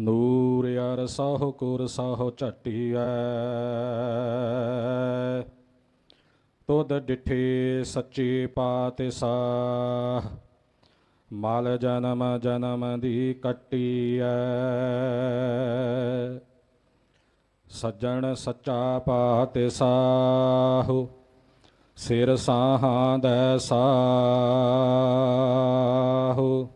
ਨੂਰ ਅਰ ਸਹੁ ਕੁਰ ਸਹੁ ਝਟੀਐ। ਤੁਧ ਡਿਠੇ ਸੱਚੇ ਪਾਤਸ਼ਾਹ ਮਲ ਜਨਮ ਜਨਮ ਦੀ ਕੱਟੀਐ। ਸੱਜਣ ਸੱਚਾ ਪਾਤਸ਼ਾਹ ਸਿਰ ਸਾਹਾਂ ਦਾ ਸਾਹੁ।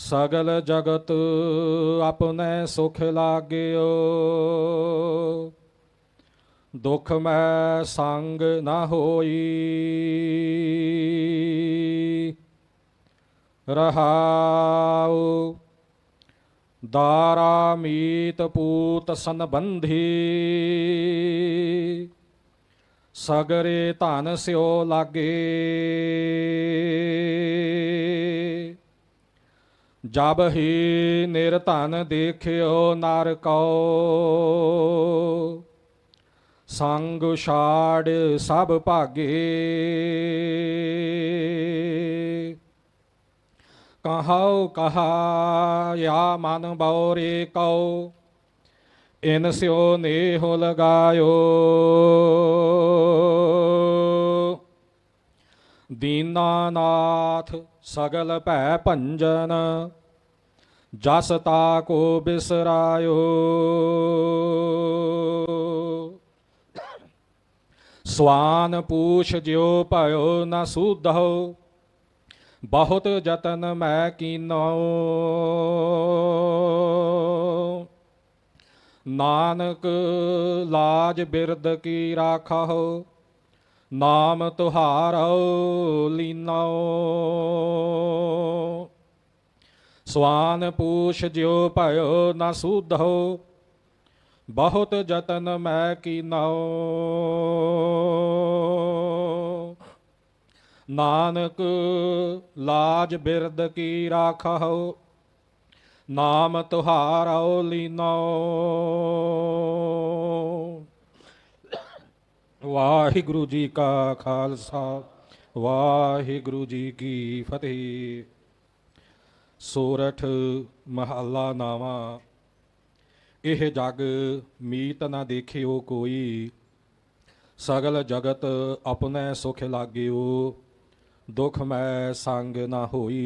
ਸਗਲ ਜਗਤ ਆਪਨੇ ਸੁਖ ਲਾਗਿਓ ਦੁਖ ਮੈਂ ਸੰਗ ਨਾ ਹੋਈ ਰਹਾਉ ਦਾਰਾ ਮੀਤ ਪੂਤ ਸੰਬੰਧੀ ਸਗਰੇ ਧਨ ਸਿਓ ਲਾਗੇ ਜਬ ਹੀ ਨਿਰਧਨ ਦੇਖਿਓ ਨਰ ਕਉ ਸੰਗ ਛਾੜ ਸਭ ਭਾਗੇ। ਕਹਾਉ ਕਹਾ ਯਾ ਮਨ ਬਉਰੇ ਕਉ। ਇਨ ਸਿਓ ਨੇਹੁ ਲਗਾਇਓ। ਦੀਨਾਨਾਥ ਸਗਲ ਭੈ ਭੰਜਨ, ਜਸ ਤਾ ਕੋ ਬਿਸਰਾਇਓ। ਸਵਾਨ ਪੂਛ ਜਿਉ ਭਇਓ ਨ ਸੂਧੋ ਬਹੁਤ ਯਤਨ ਮੈਂ ਕੀਨੋ ਨਾਨਕ ਲਾਜ ਬਿਰਦ ਕੀ ਰਾਖਹੁ ਨਾਮ ਤੁਹਾਰੋ ਲੀਨੋ ਸਵਾਨ ਪੂਛ ਜਿਉ ਭਇਓ ਨਾ ਸੂਧੋ ਬਹੁਤ ਜਤਨ ਮੈਂ ਕੀਨੋ ਨਾਨਕ ਲਾਜ ਬਿਰਦ ਕੀ ਰਾਖਹੁ, ਨਾਮ ਤੁਹਾਰੋ ਲੀਨੋ ਵਾਹਿਗੁਰੂ ਜੀ ਕਾ ਖਾਲਸਾ ਵਾਹਿਗੁਰੂ ਜੀ ਕੀ ਫਤਿਹ ਸੋਰਠ ਮਹੱਲਾ ਨਾਵਾ ਇਹ ਜਗ ਮੀਤ ਨਾ ਦੇਖਿਓ ਕੋਈ ਸਗਲ ਜਗਤ ਆਪਣੈ ਸੁਖ ਲਾਗਿਓ ਦੁਖ ਮੈਂ ਸੰਗ ਨਾ ਹੋਈ